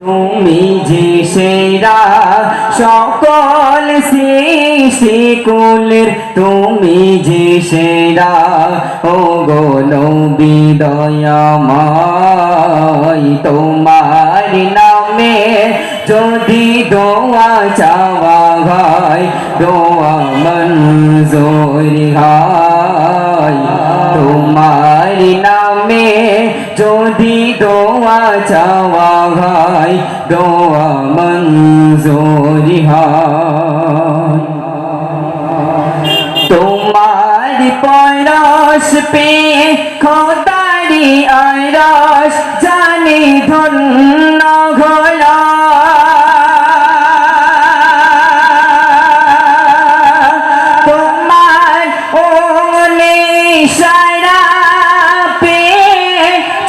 তুমি যে সেরা সকল শিশুকুলের তুমি যে সেরা ও গোলো বিদয়ময় তোমার নামে যদি দোয়া চাওয়া ভাই দোয়া মঞ্জুর হয়। তোমার যদি দোয়া চাওয়া ভাই দোয়া মঞ্জুরি হয়। তোমার পরশ পে খোদারি আরস জানি ধন্য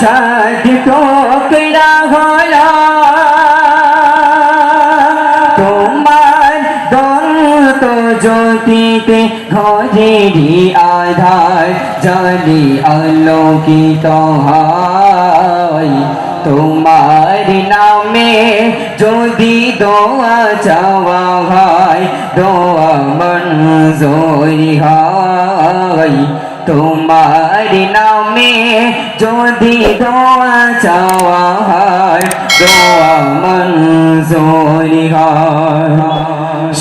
চাঁদ টোকরা হলো তোমার দন্ত জ্যোতিতে ঘরেরই আধার জালি আলোকিত হয়। তোমার নামে যদি দোয়া চাওয়া হয়, দোয়া মঞ্জুরি হয়। তোমার নামে যদি দোয়া চাওয়া হয় দোয়া মঞ্জুরি হয়।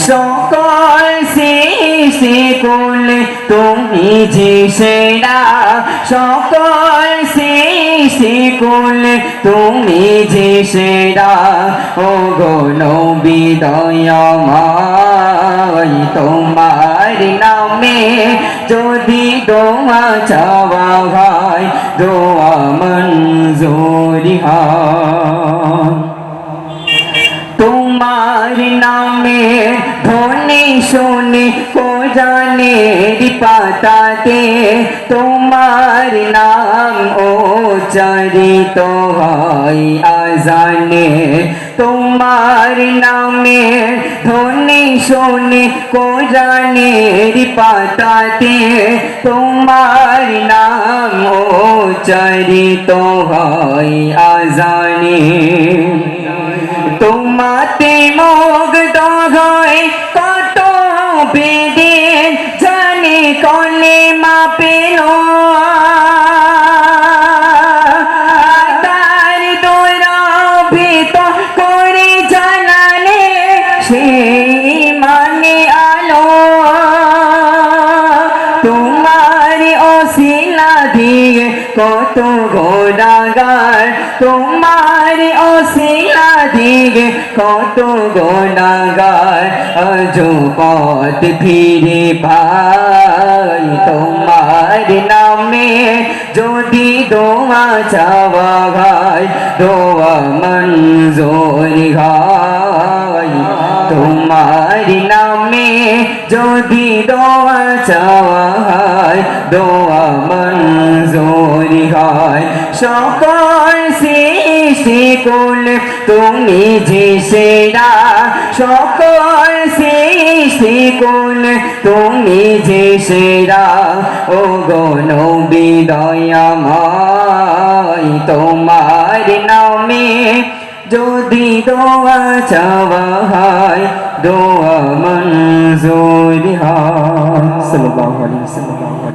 সকল শিশি কুল তুমি যে সেরা, সকল শিশি কুল তুমি যে সেরা ও গো বিদয়ময় তোমার নামে দোয়া চাওয়া হয় দোয়া মঞ্জুরি তোমার নামে ধনে শোনে কোরআনের পাতাতে তোমার নাম ও চরিত হয় আজানে। তোমার নামে ধনে শোনে কোরআনের পাতাতে। তোমার নাম ও চরিত হয় আজানে। তোমাতে মুগ্ধ হয় কত বেদিন জানি কলে মা কত গোড়াগার তোমার অশিলা দিয়ে কত গোড়াগার আজো পথ ফিরে পাই তোমার নামে। যদি দোয়া চাওয়া ভাই দোয়া মঞ্জুরি হয়। তোমার নামে যদি দোয়া চাওয়া হয়, দোয়া হয় সকল সৃষ্টি কুল, তুমি যে সেরা, সকল সৃষ্টি কুল, তুমি যে সেরা। ও গণ বিদয়ময় তোমার নামে যদি দোয়া চাওয়া হয়, দোয়া মঞ্জুর হয়। সাল্লাল্লাহু